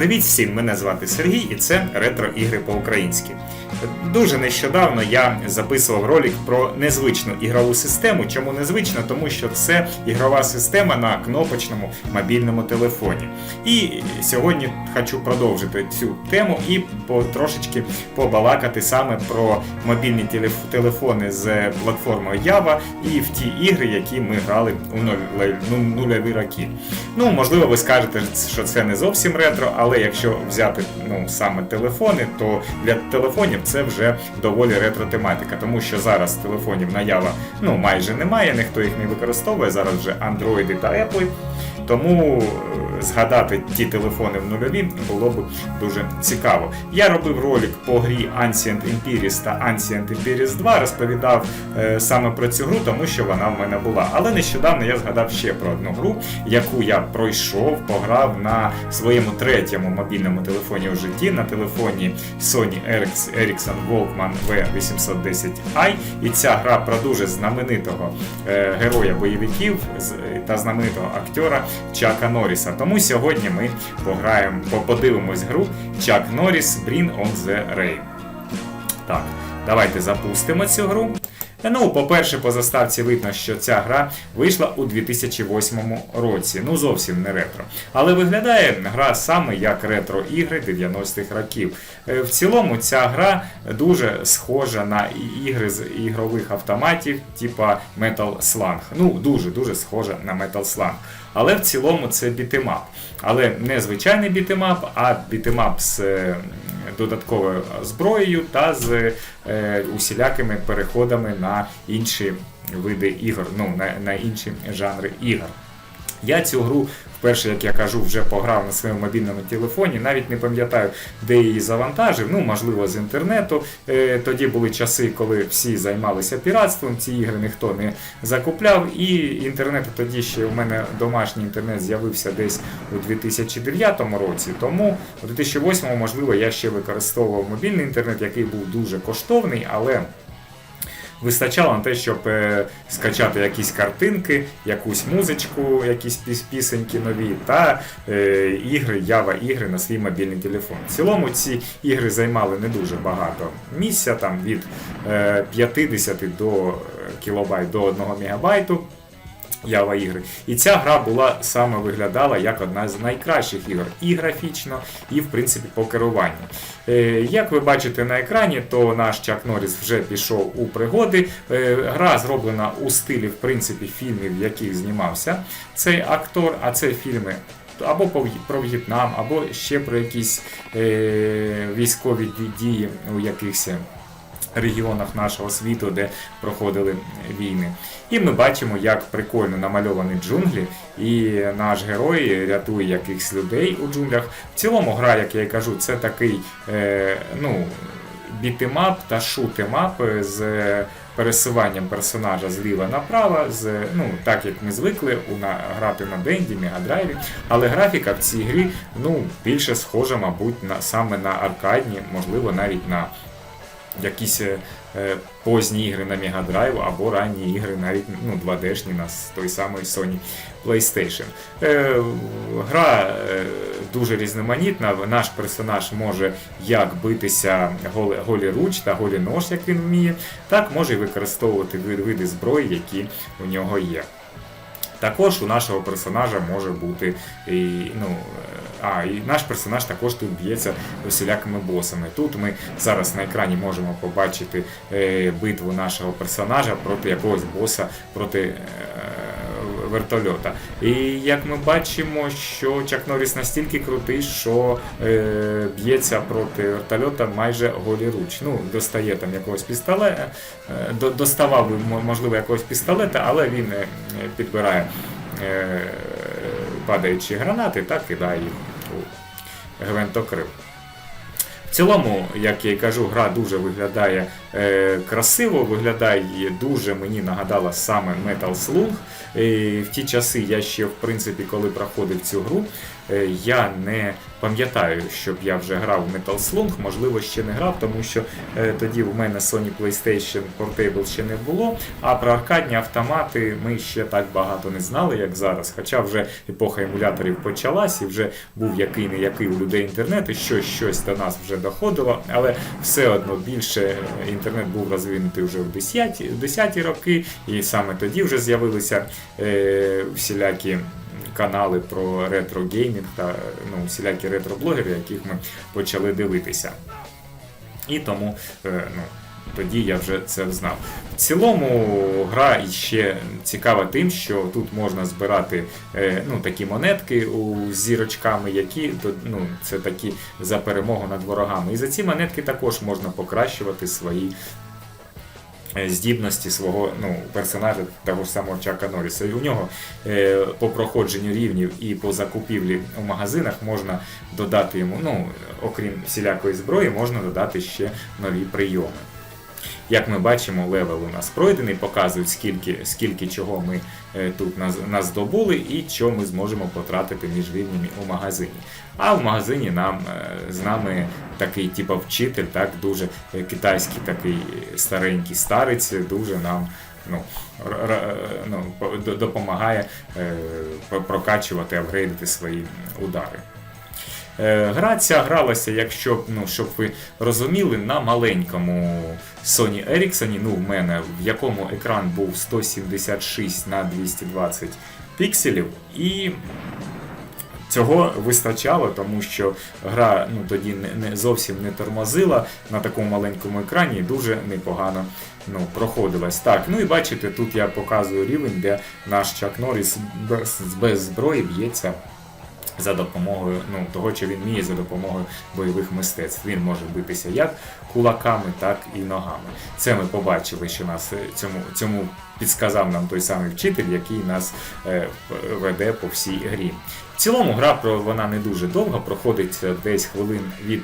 Привіт всім! Мене звати Сергій і це ретро ігри по-українськи. Дуже нещодавно я записував ролик про незвичну ігрову систему. Чому незвична? Тому що це ігрова система на кнопочному мобільному телефоні. І сьогодні хочу продовжити цю тему і потрошечки побалакати саме про мобільні телефони з платформою Java і в ті ігри, які ми грали у ну, нульові роки. Ну, можливо, ви скажете, що це не зовсім ретро, але якщо взяти ну, саме телефони, то для телефонів це вже доволі ретро тематика, тому що зараз телефонів наява ну, майже немає, ніхто їх не використовує, зараз вже Android та Apple. Тому е, згадати ті телефони в нульові було б дуже цікаво. Я робив ролик по грі Ancient Empires та Ancient Empires 2, розповідав е, саме про цю гру, тому що вона в мене була. Але нещодавно я згадав ще про одну гру, яку я пройшов, пограв на своєму третьому мобільному телефоні у житті, на телефоні Sony Erics- Ericsson Walkman V810i. І ця гра про дуже знаменитого е, героя бойовиків та знаменитого актера Чака Норріса. Тому сьогодні ми пограємо, подивимось гру Чак Норріс Bring on the Rain. Так, давайте запустимо цю гру. Ну, по-перше, по заставці видно, що ця гра вийшла у 2008 році. Ну, зовсім не ретро. Але виглядає гра саме як ретро-ігри 90-х років. Е, В цілому ця гра дуже схожа на ігри з ігрових автоматів, типа Metal Slug. Ну, дуже-дуже схожа на Metal Slug. Але в цілому це бітемап. Але не звичайний бітемап, а бітемап з е, додатковою зброєю та з е, усілякими переходами на інші види ігор, ну на, на інші жанри ігор. Я цю гру вперше, як я кажу, вже пограв на своєму мобільному телефоні. Навіть не пам'ятаю, де її завантажив. Ну, можливо, з інтернету. Е, Тоді були часи, коли всі займалися піратством, ці ігри ніхто не закупляв. І інтернет тоді ще у мене домашній інтернет з'явився десь у 2009 році. Тому у 2008, можливо, я ще використовував мобільний інтернет, який був дуже коштовний, але. Вистачало на те, щоб е, скачати якісь картинки, якусь музичку, якісь піс- пісеньки нові та е, ігри, Java ігри на свій мобільний телефон. В цілому ці ігри займали не дуже багато місця, там від е, 50 до е, кілобайт до 1 мегабайту. Java ігри. І ця гра була саме виглядала як одна з найкращих ігор і графічно, і в принципі по керуванню. Е, як ви бачите на екрані, то наш Чак Норріс вже пішов у пригоди. Е, гра зроблена у стилі в принципі фільмів, в яких знімався цей актор, а це фільми. Або про В'єтнам, або ще про якісь е, військові дії у якихось регіонах нашого світу, де проходили війни. І ми бачимо, як прикольно намальовані джунглі, і наш герой рятує якихось людей у джунглях. В цілому гра, як я і кажу, це такий е, ну, бітемап та шутемап з пересуванням персонажа зліва направо, з, ну, так як ми звикли у на, грати на Денді, Мегадрайві. Але графіка в цій грі ну, більше схожа, мабуть, на, саме на аркадні, можливо, навіть на якісь е, е, позні ігри на Mega Drive або ранні ігри, навіть ну, 2D-шні на той самий Sony PlayStation. Е, гра е, дуже різноманітна. Наш персонаж може як битися голі, голі руч та голі нож, як він вміє, так може і використовувати вид- види зброї, які у нього є. Також у нашого персонажа може бути і, ну, е, а, і наш персонаж також тут б'ється усілякими босами. Тут ми зараз на екрані можемо побачити е, битву нашого персонажа проти якогось боса, проти е, вертольота. І як ми бачимо, що Чак Норріс настільки крутий, що е, б'ється проти вертольота майже голіруч. Ну, достає там якогось пістолета, е, до- доставав би, можливо, якогось пістолета, але він е, підбирає е, падаючі гранати та кидає їх гвинтокрил. В цілому, як я й кажу, гра дуже виглядає красиво, виглядає дуже мені нагадала саме Metal Slug. Е, в ті часи я ще, в принципі, коли проходив цю гру, е, я не пам'ятаю, щоб я вже грав в Metal Slug, можливо, ще не грав, тому що е, тоді в мене Sony PlayStation Portable ще не було. А про аркадні автомати ми ще так багато не знали, як зараз. Хоча вже епоха емуляторів почалась і вже був який не який у людей інтернет, і щось щось до нас вже доходило, але все одно більше інтернет був розвинутий вже в 10-ті 10-ті роки, і саме тоді вже з'явилися е, всілякі канали про ретро-геймінг та ну, всілякі ретро-блогери, яких ми почали дивитися. І тому е, ну, тоді я вже це знав. В цілому гра ще цікава тим, що тут можна збирати е, ну, такі монетки у, зірочками, які ну, це такі за перемогу над ворогами. І за ці монетки також можна покращувати свої. е, Здібності свого ну, персонажа того ж самого Чака Норріса. І у нього е, по проходженню рівнів і по закупівлі у магазинах можна додати йому, ну, окрім всілякої зброї, можна додати ще нові прийоми. Як ми бачимо, левел у нас пройдений, показують, скільки, скільки чого ми е, тут наз- наздобули і що ми зможемо потратити між рівнями у магазині. А в магазині нам е, з нами такий типу вчитель, так, дуже е, китайський такий старенький старець, дуже нам ну, ну, по- допомагає про- прокачувати, апгрейдити свої удари. Е, Гра ця гралася, якщо ну, щоб ви розуміли, на маленькому Sony Ericsson, ну в мене, в якому екран був 176 на 220 пікселів, і цього вистачало, тому що гра ну, тоді не, не зовсім не тормозила на такому маленькому екрані і дуже непогано ну, проходилась. Так, ну і бачите, тут я показую рівень, де наш Чак Норріс без, без зброї б'ється за допомогою ну, того, що він вміє за допомогою бойових мистецтв. Він може битися як кулаками, так і ногами. Це ми побачили, що нас е, цьому, цьому підсказав нам той самий вчитель, який нас е, веде по всій грі. В цілому гра вона не дуже довго, проходить е, десь хвилин від.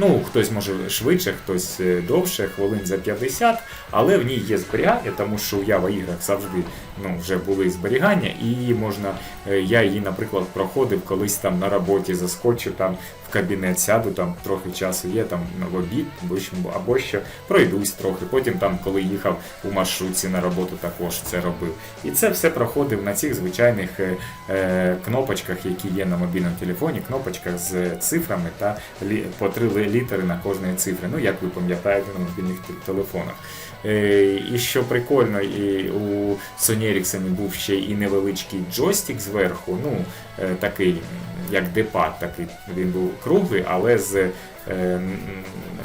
Ну, хтось може швидше, хтось е, довше, хвилин за 50, але в ній є зберігання, тому що у в іграх завжди ну, вже були зберігання, і можна. е, Я її, наприклад, проходив колись там на роботі, заскочив там кабінет, сяду, там трохи часу є, там в обід або що, пройдусь трохи. Потім там, коли їхав у маршрутці на роботу, також це робив. І це все проходив на цих звичайних е, е, кнопочках, які є на мобільному телефоні, кнопочках з цифрами та по три літери на кожної цифри. Ну, як ви пам'ятаєте на мобільних телефонах. Е, І що прикольно, і у Sony Ericsson був ще і невеличкий джойстик зверху, ну е, такий, як депад, такий він був круглий, але з е,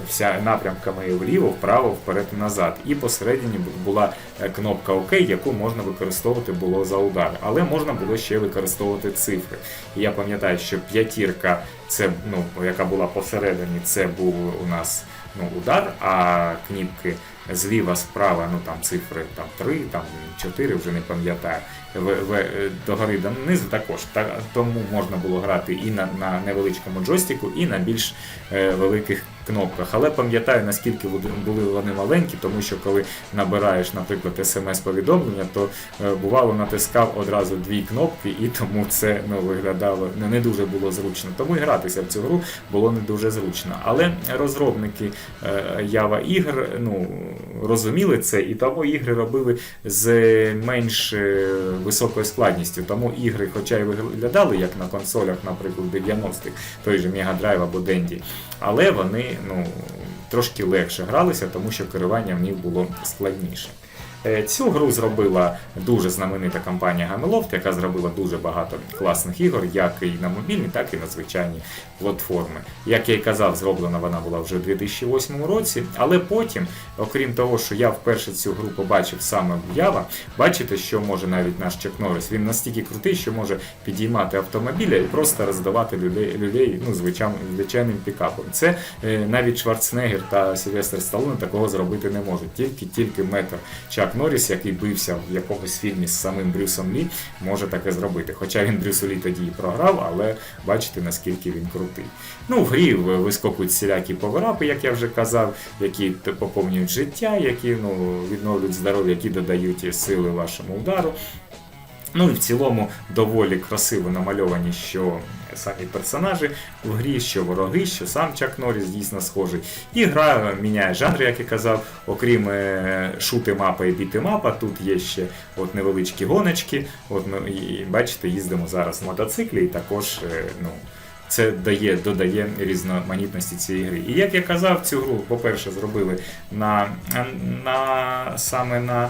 вся напрямками вліво, вправо, вперед і назад. І посередині була е, кнопка ОК, яку можна використовувати було за удар, але можна було ще використовувати цифри. І я пам'ятаю, що п'ятірка, це ну, яка була посередині, це був у нас ну, удар, а кніпки зліва, справа, ну там цифри там 3, там 4, вже не пам'ятаю. В, в, е, догори донизу також. Та, тому можна було грати і на, на невеличкому джойстику, і на більш е, великих кнопках. Але пам'ятаю, наскільки були вони маленькі, тому що коли набираєш, наприклад, смс-повідомлення, то е, бувало натискав одразу дві кнопки, і тому це ну, виглядало не, дуже було зручно. Тому і гратися в цю гру було не дуже зручно. Але розробники е, Java ігр ну, розуміли це, і тому ігри робили з менш е, високою складністю. Тому ігри, хоча й виглядали як на консолях, наприклад, 90-х, той же Mega Drive або Dendy, але вони ну, трошки легше гралися, тому що керування в них було складніше. Е, Цю гру зробила дуже знаменита компанія Gameloft, яка зробила дуже багато класних ігор, як і на мобільні, так і на звичайні платформи. Як я й казав, зроблена вона була вже у 2008 році, але потім, окрім того, що я вперше цю гру побачив саме в Java, бачите, що може навіть наш Чак Норріс. Він настільки крутий, що може підіймати автомобіля і просто роздавати людей, людей ну, звичайним, пікапом. Це е, навіть Шварценеггер та Сильвестр Сталоне такого зробити не можуть. Тільки тільки метр Чак Чак Норріс, який бився в якомусь фільмі з самим Брюсом Лі, може таке зробити. Хоча він Брюсу Лі тоді і програв, але бачите, наскільки він крутий. Ну, в грі вискокують всілякі поверапи, як я вже казав, які поповнюють життя, які ну, відновлюють здоров'я, які додають сили вашому удару. Ну і в цілому доволі красиво намальовані, що самі персонажі в грі, що вороги, що сам Чак Норріс дійсно схожий. І гра міняє жанр, як я казав, окрім е, шути мапа і біти мапа, тут є ще от невеличкі гоночки. От ми і бачите, їздимо зараз на мотоциклі, і також е, ну. Це дає, додає різноманітності цієї гри. І як я казав, цю гру, по-перше, зробили на, на саме на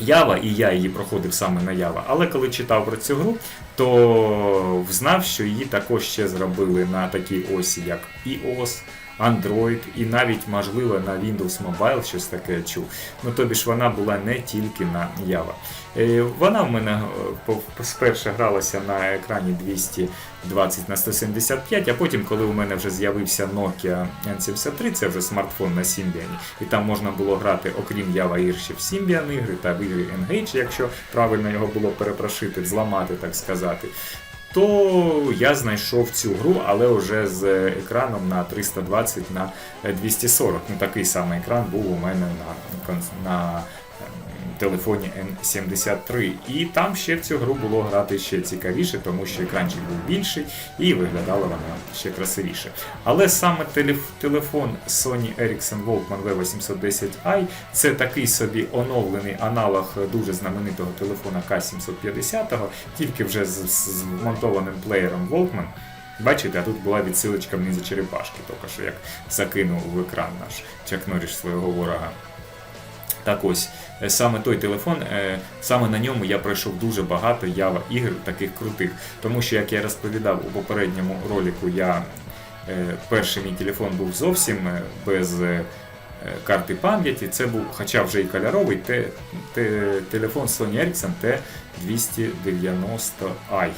Ява, і я її проходив саме на Ява. Але коли читав про цю гру, то знав, що її також ще зробили на такій осі, як iOS, Android і навіть, можливо, на Windows Mobile щось таке чув. Ну тобі ж вона була не тільки на Java. Е, Вона в мене е, спершу гралася на екрані 220 на 175, а потім, коли у мене вже з'явився Nokia N73, це вже смартфон на Symbian, і там можна було грати, окрім Java ще в Symbian ігри та в ігри Engage, якщо правильно його було перепрошити, зламати, так сказати. То я знайшов цю гру, але вже з екраном на 320 на 240. Ну такий самий екран був у мене на, на телефоні N73. І там ще в цю гру було грати ще цікавіше, тому що екранчик був більший і виглядала вона ще красивіше. Але саме телефон Sony Ericsson Walkman V810i це такий собі оновлений аналог дуже знаменитого телефона K750, тільки вже з, з з плеєром Walkman. Бачите, а тут була відсилочка внизу черепашки, тільки що як закинув в екран наш Чак Норріс свого ворога. Так ось, саме той телефон, е, саме на ньому я пройшов дуже багато Java ігр таких крутих. Тому що, як я розповідав у попередньому ролику, я е, перший мій телефон був зовсім е, без е, карти пам'яті. Це був, хоча вже і кольоровий, те, те, телефон Sony Ericsson T290i.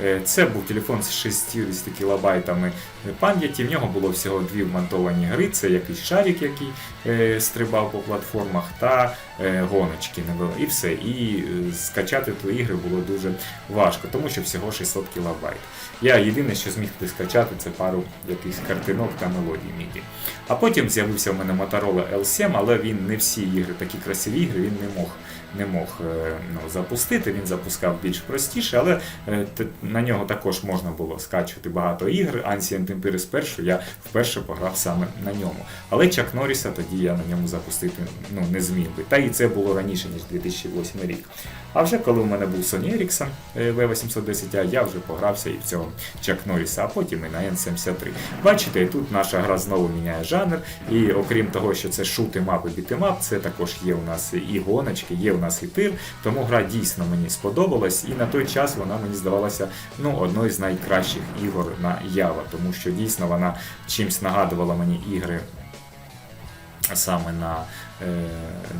Е, Це був телефон з 60 кілобайтами пам'яті. В нього було всього дві вмонтовані гри. Це якийсь шарик, який е, стрибав по платформах, та е, гоночки. І все. І скачати ті ігри було дуже важко, тому що всього 600 кілобайт. Я єдине, що зміг скачати, це пару якихось картинок та мелодій MIDI. А потім з'явився в мене Motorola L7, але він не всі ігри, такі красиві ігри, він не мог не мог е, ну, запустити. Він запускав більш простіше, але е, на нього також можна було скачувати багато ігр. Ancient Empires першу я вперше пограв саме на ньому. Але Чак Норріса тоді я на ньому запустити ну, не зміг би. Та і це було раніше, ніж 2008 рік. А вже коли у мене був Sony Ericsson е, V810, я вже погрався і в цього Чак Норріса, а потім і на N73. Бачите, і тут наша гра знову міняє жанр. І окрім того, що це шути мапи бітемап, це також є у нас і гоночки, є нас і тир. Тому гра дійсно мені сподобалась, і на той час вона мені здавалася ну, одною з найкращих ігор на Ява, тому що дійсно вона чимсь нагадувала мені ігри саме на е,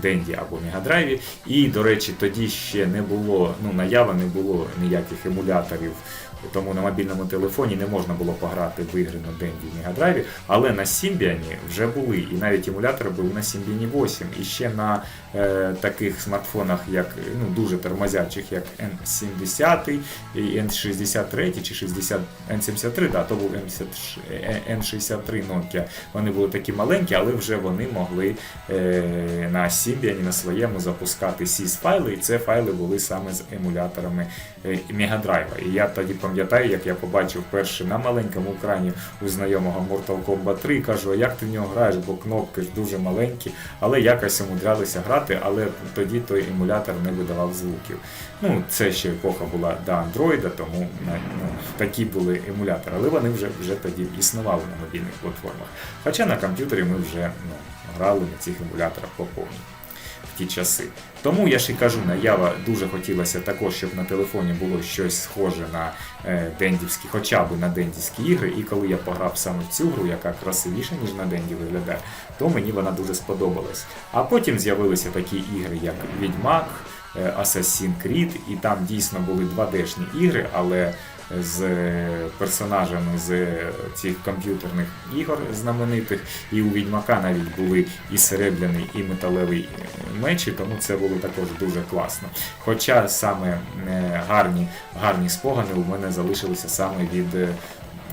Денді або Мегадрайві. І, до речі, тоді ще не було, ну, на Java не було ніяких емуляторів, тому на мобільному телефоні не можна було пограти в ігри на Денді і Мегадрайві, але на Symbian вже були, і навіть емулятори були на Symbian 8, і ще на е, таких смартфонах, як ну, дуже тормозячих, як N70 і N63 чи 60 N73, да, то був N63 Nokia. Вони були такі маленькі, але вже вони могли е, на Symbian на своєму запускати SIS файли, і це файли були саме з емуляторами е, Drive. І я тоді пам'ятаю, як я побачив перше на маленькому екрані у знайомого Mortal Kombat 3, кажу, а як ти в нього граєш, бо кнопки ж дуже маленькі, але якось умудрялися грати, але тоді той емулятор не видавав звуків. Ну, це ще епоха була до Android, тому ну, такі були емулятори, але вони вже, вже тоді існували на мобільних платформах. Хоча на комп'ютері ми вже ну, грали на цих емуляторах по повній в ті часи. Тому я ж і кажу, на Java дуже хотілося також, щоб на телефоні було щось схоже на е, дендівські, хоча б на дендівські ігри. І коли я пограв саме в цю гру, яка красивіша, ніж на Денді виглядає, то мені вона дуже сподобалась. А потім з'явилися такі ігри, як Відьмак, е, Assassin's Creed, і там дійсно були 2D-шні ігри, але з е, персонажами з е, цих комп'ютерних ігор знаменитих. І у Відьмака навіть були і серебряний, і металевий е, мечі, тому це було також дуже класно. Хоча саме гарні, гарні спогади у мене залишилися саме від.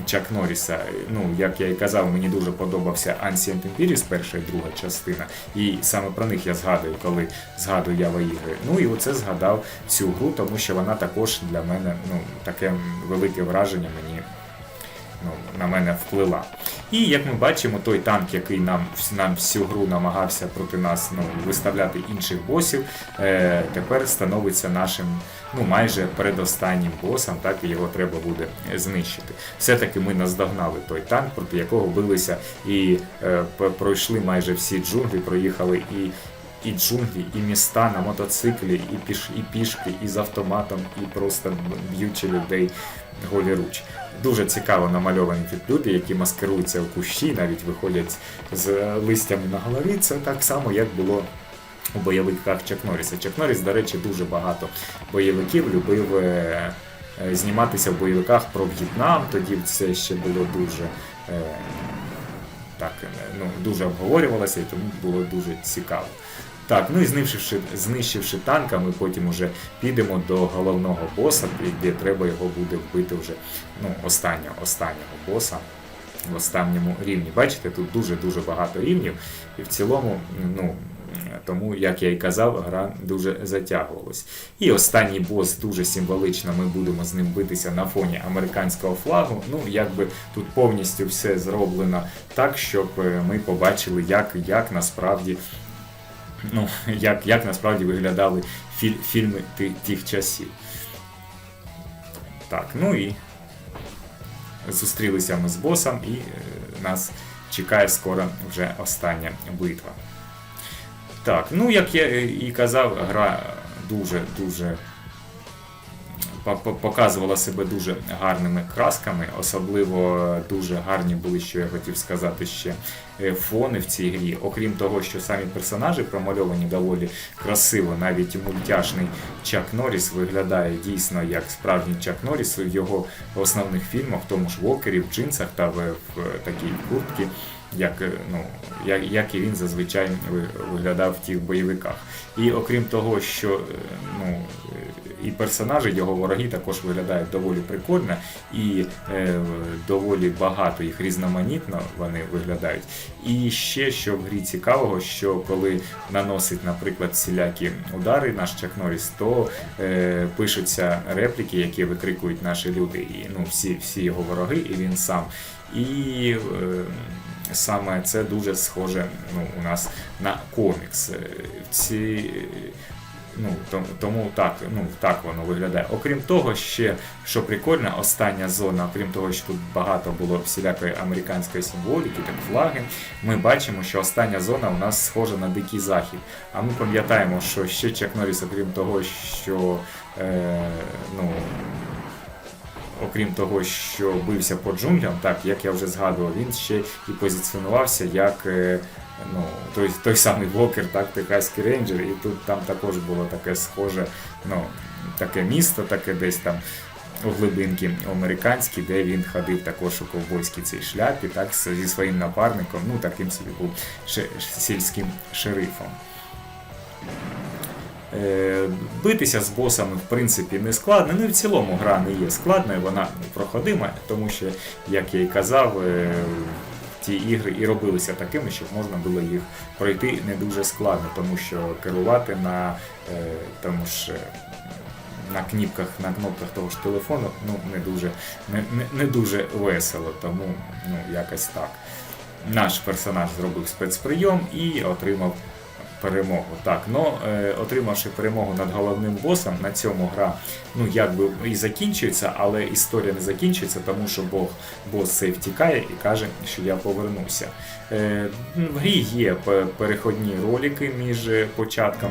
Чак Норріса. Ну, як я і казав, мені дуже подобався Ancient Empires, перша і друга частина. І саме про них я згадую, коли згадую Ява ігри. Ну і оце згадав цю гру, тому що вона також для мене ну, таке велике враження мені ну, на мене вплила. І як ми бачимо, той танк, який нам, нам всю гру намагався проти нас ну, виставляти інших босів, е, тепер становиться нашим ну, майже передостаннім босом, так і його треба буде знищити. Все-таки ми наздогнали той танк, проти якого билися і е, пройшли майже всі джунглі, проїхали і. І джунглі, і міста на мотоциклі, і піш, і пішки, і з автоматом, і просто б'ючи людей голіруч. Дуже цікаво намальовані тут люди, які маскируються в кущі, навіть виходять з листями на голові. Це так само, як було у бойовиках Чак Норріса. Чак Норріс, до речі, дуже багато бойовиків любив е, е, зніматися в бойовиках про В'єтнам. Тоді це ще було дуже. е, Так, ну, дуже обговорювалося і тому було дуже цікаво. Так, ну і знищивши, знищивши танка, ми потім уже підемо до головного боса, де треба його буде вбити вже ну, останнього, останнього боса в останньому рівні. Бачите, тут дуже-дуже багато рівнів, і в цілому, ну. Тому, як я і казав, гра дуже затягувалась. І останній бос дуже символично. Ми будемо з ним битися на фоні американського флагу. Ну, якби тут повністю все зроблено так, щоб е, ми побачили, як, як насправді ну, як, як насправді виглядали філь, фільми тих, тих часів. Так, ну і зустрілися ми з босом, і е, нас чекає скоро вже остання битва. Так, ну як я і казав, гра дуже-дуже по- по- показувала себе дуже гарними красками. Особливо дуже гарні були, що я хотів сказати ще е, фони в цій грі. Окрім того, що самі персонажі промальовані доволі красиво, навіть мультяшний Чак Норріс виглядає дійсно як справжній Чак Норріс в його основних фільмах, в тому ж Вокері, в джинсах та в такій куртці. Як, е, ну, як, як і він зазвичай виглядав в тих бойовиках. І окрім того, що е, ну, і персонажі, його вороги також виглядають доволі прикольно, і е, доволі багато їх різноманітно вони виглядають. І ще що в грі цікавого, що коли наносить, наприклад, всілякі удари наш Чак Норріс, то е, пишуться репліки, які викрикують наші люди, і ну, всі, всі його вороги, і він сам. І е, саме це дуже схоже ну, у нас на комікс. Е, Ці, ну, тому, так, ну, так воно виглядає. Окрім того, ще що прикольно, остання зона, окрім того, що тут багато було всілякої американської символіки, так флаги, ми бачимо, що остання зона у нас схожа на дикий захід. А ми пам'ятаємо, що ще Чак Норріс, окрім того, що е, ну, окрім того, що бився по джунглям, так як я вже згадував, він ще і позиціонувався як е, ну, той, той самий Вокер, так, Техаський рейнджер, і тут там також було таке схоже, ну, таке місто, таке десь там. У глибинки американській, де він ходив також у ковбойській цій шляпі, так, зі своїм напарником, ну таким собі був сільським шерифом. Е, Битися з босами, в принципі, не складно. Ну і в цілому гра не є складною, вона проходима, тому що, як я і казав, е, ті ігри і робилися такими, щоб можна було їх пройти не дуже складно, тому що керувати на е, тому ж. На кнопках, на кнопках того ж телефону ну, не дуже не, не, не дуже весело, тому ну, якось так. Наш персонаж зробив спецприйом і отримав перемогу. Так, ну е, отримавши перемогу над головним босом, на цьому гра ну якби і закінчується, але історія не закінчується, тому що Бог бос цей втікає і каже, що я повернуся. Е, в грі є переходні ролики між початком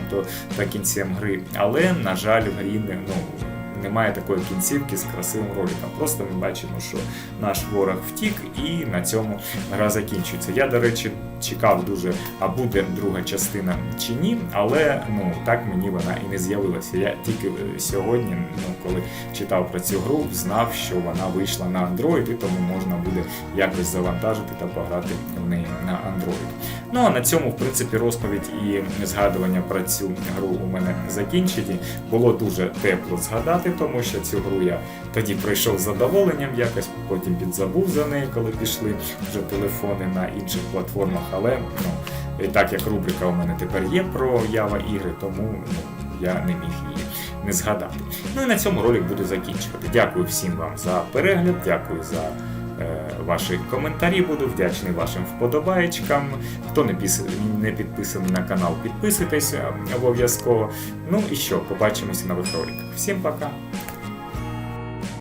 та кінцем гри, але на жаль, в грі не ну. Немає такої кінцівки з красивим роликом. Просто ми бачимо, що наш ворог втік, і на цьому гра закінчується. Я, до речі, чекав дуже, а буде друга частина чи ні, але ну так мені вона і не з'явилася. Я тільки е, сьогодні, ну коли читав про цю гру, знав, що вона вийшла на Android, і тому можна буде якось завантажити та пограти в неї на Android. Ну а на цьому, в принципі, розповідь і згадування про цю гру у мене закінчені. Було дуже тепло згадати, тому що цю гру я тоді пройшов з задоволенням, якось потім підзабув за неї, коли пішли вже телефони на інших платформах. Але ну, і так як рубрика у мене тепер є про Ява ігри, тому ну, я не міг її не згадати. Ну і на цьому ролик буду закінчувати. Дякую всім вам за перегляд, дякую за ваші коментарі. Буду вдячний вашим вподобаєчкам. Хто не, не підписаний на канал, підписуйтесь е, обов'язково. Ну і що, побачимося на нових роликах. Всім пока!